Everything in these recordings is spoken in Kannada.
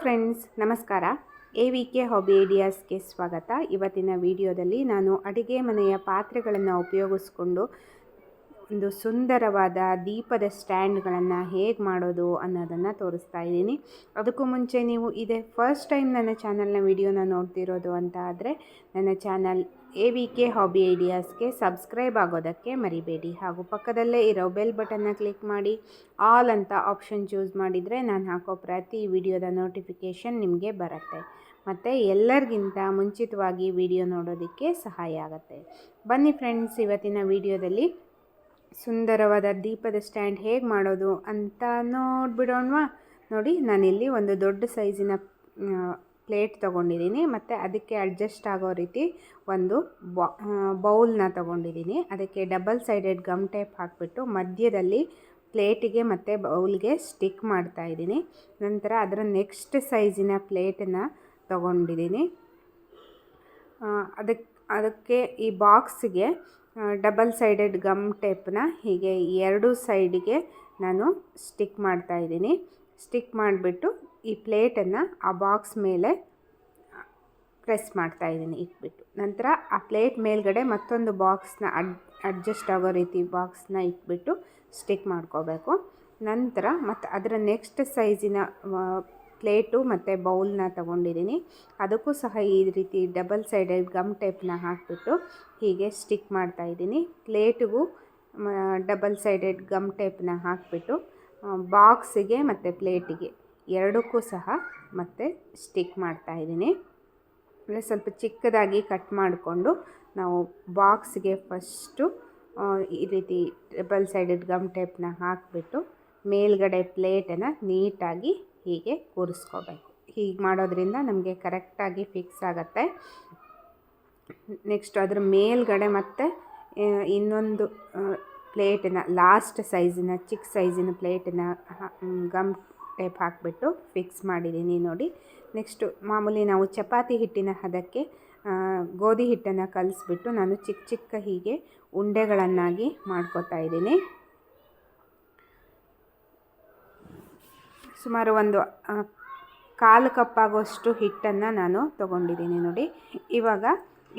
ಫ್ರೆಂಡ್ಸ್ ನಮಸ್ಕಾರ. ಎ ವಿ ಕೆ ಹಾಬಿ ಐಡಿಯಾಸ್ಗೆ ಸ್ವಾಗತ. ಇವತ್ತಿನ ವಿಡಿಯೋದಲ್ಲಿ ನಾನು ಅಡುಗೆ ಮನೆಯ ಪಾತ್ರೆಗಳನ್ನು ಉಪಯೋಗಿಸ್ಕೊಂಡು ಒಂದು ಸುಂದರವಾದ ದೀಪದ ಸ್ಟ್ಯಾಂಡ್ಗಳನ್ನು ಹೇಗೆ ಮಾಡೋದು ಅನ್ನೋದನ್ನು ತೋರಿಸ್ತಾ ಇದ್ದೀನಿ. ಅದಕ್ಕೂ ಮುಂಚೆ ನೀವು ಇದೇ ಫಸ್ಟ್ ಟೈಮ್ ನನ್ನ ಚಾನಲ್ನ ವಿಡಿಯೋನ ನೋಡ್ತಿರೋದು ಅಂತ ಆದರೆ ನನ್ನ channel A V K hobby ಐಡಿಯಾಸ್ಗೆ subscribe ಆಗೋದಕ್ಕೆ ಮರಿಬೇಡಿ. ಹಾಗೂ ಪಕ್ಕದಲ್ಲೇ ಇರೋ ಬೆಲ್ ಬಟನ್ನ ಕ್ಲಿಕ್ ಮಾಡಿ, ಆಲ್ ಅಂತ ಆಪ್ಷನ್ ಚೂಸ್ ಮಾಡಿದರೆ ನಾನು ಹಾಕೋ ಪ್ರತಿ ವಿಡಿಯೋದ ನೋಟಿಫಿಕೇಷನ್ ನಿಮಗೆ ಬರುತ್ತೆ. ಮತ್ತು ಎಲ್ಲರಿಗಿಂತ ಮುಂಚಿತವಾಗಿ ವಿಡಿಯೋ ನೋಡೋದಕ್ಕೆ ಸಹಾಯ ಆಗುತ್ತೆ. ಬನ್ನಿ ಫ್ರೆಂಡ್ಸ್, ಇವತ್ತಿನ ವಿಡಿಯೋದಲ್ಲಿ ಸುಂದರವಾದ ದೀಪದ ಸ್ಟ್ಯಾಂಡ್ ಹೇಗೆ ಮಾಡೋದು ಅಂತ ನೋಡಿಬಿಡೋಣವಾ? ನೋಡಿ, ನಾನಿಲ್ಲಿ ಒಂದು ದೊಡ್ಡ ಸೈಜಿನ ಪ್ಲೇಟ್ ತೊಗೊಂಡಿದ್ದೀನಿ. ಮತ್ತು ಅದಕ್ಕೆ ಅಡ್ಜಸ್ಟ್ ಆಗೋ ರೀತಿ ಒಂದು ಬೌಲ್ನ ತೊಗೊಂಡಿದ್ದೀನಿ. ಅದಕ್ಕೆ ಡಬಲ್ ಸೈಡೆಡ್ ಗಮ್ ಟೇಪ್ ಹಾಕಿಬಿಟ್ಟು ಮಧ್ಯದಲ್ಲಿ ಪ್ಲೇಟಿಗೆ ಮತ್ತು ಬೌಲ್ಗೆ ಸ್ಟಿಕ್ ಮಾಡ್ತಾ ಇದ್ದೀನಿ. ನಂತರ ಅದರ ನೆಕ್ಸ್ಟ್ ಸೈಜಿನ ಪ್ಲೇಟನ್ನು ತೊಗೊಂಡಿದ್ದೀನಿ. ಅದಕ್ಕೆ ಅದಕ್ಕೆ ಈ ಬಾಕ್ಸಿಗೆ ಡಬಲ್ ಸೈಡೆಡ್ ಗಮ್ ಟೇಪ್ನ ಹೀಗೆ ಎರಡು ಸೈಡಿಗೆ ನಾನು ಸ್ಟಿಕ್ ಮಾಡ್ತಾ ಇದ್ದೀನಿ. ಸ್ಟಿಕ್ ಮಾಡಿಬಿಟ್ಟು ಈ ಪ್ಲೇಟನ್ನು ಆ ಬಾಕ್ಸ್ ಮೇಲೆ ಪ್ರೆಸ್ ಮಾಡ್ತಾ ಇದ್ದೀನಿ, ಇಟ್ಬಿಟ್ಟು. ನಂತರ ಆ ಪ್ಲೇಟ್ ಮೇಲ್ಗಡೆ ಮತ್ತೊಂದು ಬಾಕ್ಸ್ನ ಅಡ್, ಅಡ್ಜಸ್ಟ್ ಆಗೋ ರೀತಿ ಬಾಕ್ಸ್ನ ಇಟ್ಬಿಟ್ಟು ಸ್ಟಿಕ್ ಮಾಡ್ಕೋಬೇಕು. ನಂತರ ಮತ್ತು ಅದರ ನೆಕ್ಸ್ಟ್ ಸೈಜಿನ ಪ್ಲೇಟು ಮತ್ತು ಬೌಲ್ನ ತಗೊಂಡಿದ್ದೀನಿ. ಅದಕ್ಕೂ ಸಹ ಈ ರೀತಿ ಡಬಲ್ ಸೈಡೆಡ್ ಗಮ್ ಟೇಪ್ನ ಹಾಕಿಬಿಟ್ಟು ಹೀಗೆ ಸ್ಟಿಕ್ ಮಾಡ್ತಾಯಿದ್ದೀನಿ ಪ್ಲೇಟಿಗೂ ಡಬಲ್ ಸೈಡೆಡ್ ಗಮ್ ಟೇಪ್ನ ಹಾಕಿಬಿಟ್ಟು ಬಾಕ್ಸಿಗೆ ಮತ್ತು ಪ್ಲೇಟಿಗೆ ಎರಡಕ್ಕೂ ಸಹ ಮತ್ತೆ ಸ್ಟಿಕ್ ಮಾಡ್ತಾಯಿದ್ದೀನಿ ಅಂದರೆ ಸ್ವಲ್ಪ ಚಿಕ್ಕದಾಗಿ ಕಟ್ ಮಾಡಿಕೊಂಡು ನಾವು ಬಾಕ್ಸ್ಗೆ ಫಸ್ಟು ಈ ರೀತಿ ಡಬಲ್ ಸೈಡೆಡ್ ಗಮ್ ಟೇಪ್ನ ಹಾಕಿಬಿಟ್ಟು ಮೇಲ್ಗಡೆ ಪ್ಲೇಟನ್ನು ನೀಟಾಗಿ ಹೀಗೆ ಕೂರಿಸ್ಕೋಬೇಕು. ಹೀಗೆ ಮಾಡೋದ್ರಿಂದ ನಮಗೆ ಕರೆಕ್ಟಾಗಿ ಫಿಕ್ಸ್ ಆಗುತ್ತೆ. ನೆಕ್ಸ್ಟ್ ಅದ್ರ ಮೇಲ್ಗಡೆ ಮತ್ತೆ ಇನ್ನೊಂದು ಪ್ಲೇಟಿನ ಲಾಸ್ಟ್ ಸೈಜಿನ, ಚಿಕ್ಕ ಸೈಜಿನ ಪ್ಲೇಟಿನ ಗಮ್ ಟೇಪ್ ಹಾಕಿಬಿಟ್ಟು ಫಿಕ್ಸ್ ಮಾಡಿದ್ದೀನಿ ನೋಡಿ. ನೆಕ್ಸ್ಟು ಮಾಮೂಲಿ ನಾವು ಚಪಾತಿ ಹಿಟ್ಟಿನ ಹದಕ್ಕೆ ಗೋಧಿ ಹಿಟ್ಟನ್ನು ಕಲಿಸ್ಬಿಟ್ಟು ನಾನು ಚಿಕ್ಕ ಚಿಕ್ಕ ಹೀಗೆ ಉಂಡೆಗಳನ್ನಾಗಿ ಮಾಡ್ಕೋತಾ ಇದ್ದೀನಿ. ಸುಮಾರು ಒಂದು ಕಾಲು ಕಪ್ಪಾಗುವಷ್ಟು ಹಿಟ್ಟನ್ನು ನಾನು ತೊಗೊಂಡಿದ್ದೀನಿ ನೋಡಿ. ಇವಾಗ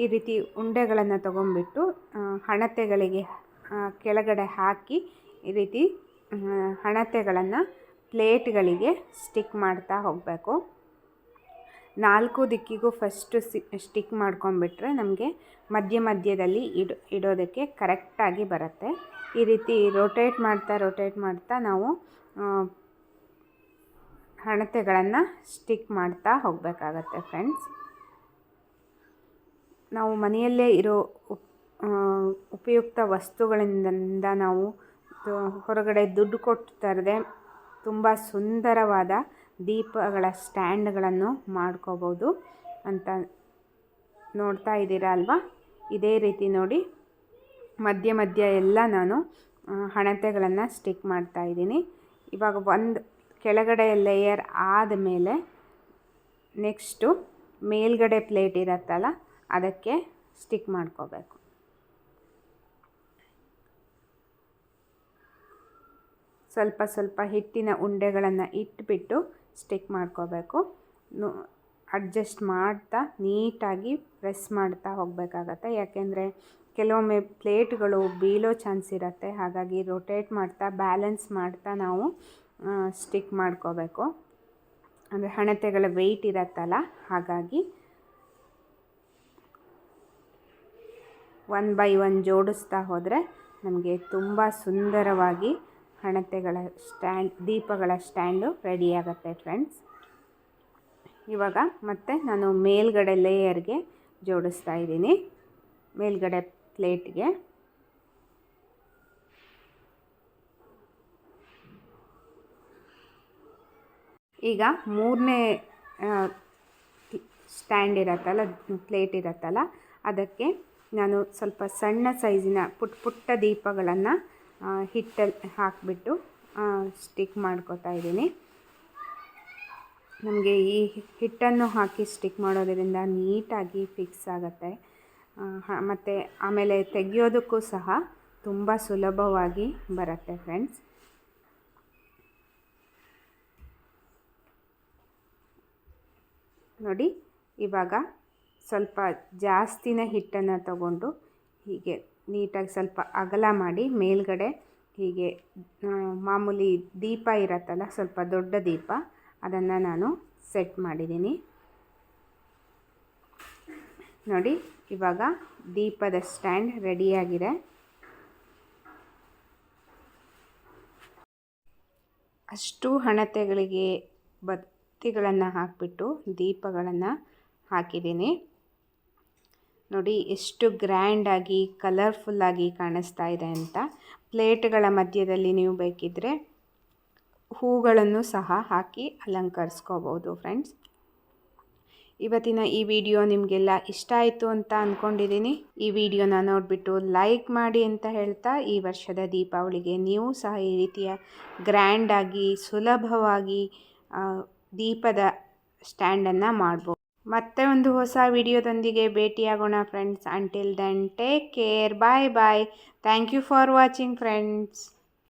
ಈ ರೀತಿ ಉಂಡೆಗಳನ್ನು ತೊಗೊಂಡ್ಬಿಟ್ಟು ಹಣತೆಗಳಿಗೆ ಕೆಳಗಡೆ ಹಾಕಿ ಈ ರೀತಿ ಹಣತೆಗಳನ್ನು ಪ್ಲೇಟ್ಗಳಿಗೆ ಸ್ಟಿಕ್ ಮಾಡ್ತಾ ಹೋಗಬೇಕು. ನಾಲ್ಕು ದಿಕ್ಕಿಗೂ ಫಸ್ಟು ಸಿ, ಸ್ಟಿಕ್ ಮಾಡ್ಕೊಂಬಿಟ್ರೆ ನಮಗೆ ಮಧ್ಯ ಮಧ್ಯದಲ್ಲಿ ಇಡೋ, ಇಡೋದಕ್ಕೆ ಕರೆಕ್ಟಾಗಿ ಬರುತ್ತೆ. ಈ ರೀತಿ ರೊಟೇಟ್ ಮಾಡ್ತಾ ರೊಟೇಟ್ ಮಾಡ್ತಾ ನಾವು ಹಣತೆಗಳನ್ನು ಸ್ಟಿಕ್ ಮಾಡ್ತಾ ಹೋಗಬೇಕಾಗತ್ತೆ ಫ್ರೆಂಡ್ಸ್ ನಾವು ಮನೆಯಲ್ಲೇ ಇರೋ ಉಪಯುಕ್ತ ವಸ್ತುಗಳಿಂದ ನಾವು ಹೊರಗಡೆ ದುಡ್ಡು ಕೊಟ್ಟು ತರದೆ ತುಂಬ ಸುಂದರವಾದ ದೀಪಗಳ ಸ್ಟ್ಯಾಂಡ್ಗಳನ್ನು ಮಾಡ್ಕೋಬೋದು ಅಂತ ನೋಡ್ತಾ ಇದ್ದೀರಾ ಅಲ್ವಾ? ಇದೇ ರೀತಿ ನೋಡಿ ಮಧ್ಯ ಮಧ್ಯ ಎಲ್ಲ ನಾನು ಹಣತೆಗಳನ್ನು ಸ್ಟಿಕ್ ಮಾಡ್ತಾ ಇದ್ದೀನಿ. ಇವಾಗ ಒಂದು ಕೆಳಗಡೆ ಲೇಯರ್ ಆದ ಮೇಲೆ ನೆಕ್ಸ್ಟು ಮೇಲ್ಗಡೆ ಪ್ಲೇಟ್ ಇರತ್ತಲ್ಲ, ಅದಕ್ಕೆ ಸ್ಟಿಕ್ ಮಾಡ್ಕೋಬೇಕು. ಸ್ವಲ್ಪ ಸ್ವಲ್ಪ ಹಿಟ್ಟಿನ ಉಂಡೆಗಳನ್ನು ಇಟ್ಬಿಟ್ಟು ಸ್ಟಿಕ್ ಮಾಡ್ಕೋಬೇಕು. ಅಡ್ಜಸ್ಟ್ ಮಾಡ್ತಾ ನೀಟಾಗಿ ಪ್ರೆಸ್ ಮಾಡ್ತಾ ಹೋಗಬೇಕಾಗತ್ತೆ. ಯಾಕೆಂದರೆ ಕೆಲವೊಮ್ಮೆ ಪ್ಲೇಟ್ಗಳು ಬೀಳೋ ಚಾನ್ಸ್ ಇರುತ್ತೆ. ಹಾಗಾಗಿ ರೊಟೇಟ್ ಮಾಡ್ತಾ ಬ್ಯಾಲೆನ್ಸ್ ಮಾಡ್ತಾ ನಾವು ಸ್ಟಿಕ್ ಮಾಡ್ಕೋಬೇಕು. ಅಂದರೆ ಹಣತೆಗಳ ವೆಯ್ಟ್ ಇರತ್ತಲ್ಲ, ಹಾಗಾಗಿ ಒನ್ ಬೈ ಒನ್ ಜೋಡಿಸ್ತಾ ಹೋದರೆ ನಮಗೆ ತುಂಬ ಸುಂದರವಾಗಿ ಹಣತೆಗಳ ಸ್ಟ್ಯಾಂಡ್ ದೀಪಗಳ ಸ್ಟ್ಯಾಂಡು ರೆಡಿಯಾಗುತ್ತೆ ಫ್ರೆಂಡ್ಸ್ ಇವಾಗ ಮತ್ತೆ ನಾನು ಮೇಲ್ಗಡೆ ಲೇಯರ್ಗೆ ಜೋಡಿಸ್ತಾ ಇದ್ದೀನಿ. ಮೇಲ್ಗಡೆ ಪ್ಲೇಟ್ಗೆ ಈಗ ಮೂರನೇ ಸ್ಟ್ಯಾಂಡ್ ಇರತ್ತಲ್ಲ ಪ್ಲೇಟ್ ಇರತ್ತಲ್ಲ, ಅದಕ್ಕೆ ನಾನು ಸ್ವಲ್ಪ ಸಣ್ಣ ಸೈಜಿನ ಪುಟ್, ಪುಟ್ಟ ದೀಪಗಳನ್ನು ಹಿಟ್ಟಲ್ಲಿ ಹಾಕಿಬಿಟ್ಟು ಸ್ಟಿಕ್ ಮಾಡ್ಕೋತಾ ಇದ್ದೀನಿ. ನಮಗೆ ಈ ಹಿಟ್ಟನ್ನು ಹಾಕಿ ಸ್ಟಿಕ್ ಮಾಡೋದರಿಂದ ನೀಟಾಗಿ ಫಿಕ್ಸ್ ಆಗುತ್ತೆ. ಮತ್ತು ಆಮೇಲೆ ತೆಗೆಯೋದಕ್ಕೂ ಸಹ ತುಂಬ ಸುಲಭವಾಗಿ ಬರುತ್ತೆ ಫ್ರೆಂಡ್ಸ್ ನೋಡಿ, ಇವಾಗ ಸ್ವಲ್ಪ ಜಾಸ್ತಿನ ಹಿಟ್ಟನ್ನು ತಗೊಂಡು ಹೀಗೆ ನೀಟಾಗಿ ಸ್ವಲ್ಪ ಅಗಲ ಮಾಡಿ ಮೇಲ್ಗಡೆ ಹೀಗೆ ಮಾಮೂಲಿ ದೀಪ ಇರತ್ತಲ್ಲ, ಸ್ವಲ್ಪ ದೊಡ್ಡ ದೀಪ, ಅದನ್ನು ನಾನು ಸೆಟ್ ಮಾಡಿದ್ದೀನಿ. ನೋಡಿ, ಇವಾಗ ದೀಪದ ಸ್ಟ್ಯಾಂಡ್ ರೆಡಿಯಾಗಿದೆ. ಅಷ್ಟು ಹಣತೆಗಳಿಗೆ ಬತ್ತಿಗಳನ್ನು ಹಾಕಿಬಿಟ್ಟು ದೀಪಗಳನ್ನು ಹಾಕಿದ್ದೀನಿ. ನೋಡಿ ಎಷ್ಟು ಗ್ರ್ಯಾಂಡಾಗಿ ಕಲರ್ಫುಲ್ಲಾಗಿ ಕಾಣಿಸ್ತಾ ಇದೆ ಅಂತ. ಪ್ಲೇಟ್ಗಳ ಮಧ್ಯದಲ್ಲಿ ನೀವು ಬೇಕಿದ್ದರೆ ಹೂಗಳನ್ನು ಸಹ ಹಾಕಿ ಅಲಂಕರಿಸ್ಕೋಬೋದು ಫ್ರೆಂಡ್ಸ್ ಇವತ್ತಿನ ಈ ವಿಡಿಯೋ ನಿಮಗೆಲ್ಲ ಇಷ್ಟ ಆಯಿತು ಅಂತ ಅಂದ್ಕೊಂಡಿದ್ದೀನಿ ಈ ವಿಡಿಯೋನ ನೋಡಿಬಿಟ್ಟು ಲೈಕ್ ಮಾಡಿ ಅಂತ ಹೇಳ್ತಾ ಈ ವರ್ಷದ ದೀಪಾವಳಿಗೆ ನೀವು ಸಹ ಈ ರೀತಿಯ ಗ್ರ್ಯಾಂಡಾಗಿ ಸುಲಭವಾಗಿ ದೀಪದ ಸ್ಟ್ಯಾಂಡನ್ನು ಮಾಡ್ಬೋದು. ಮತ್ತೆ ಒಂದು ಹೊಸ ವಿಡಿಯೋದೊಂದಿಗೆ ಭೇಟಿಯಾಗೋಣ friends until then take care bye bye thank you for watching friends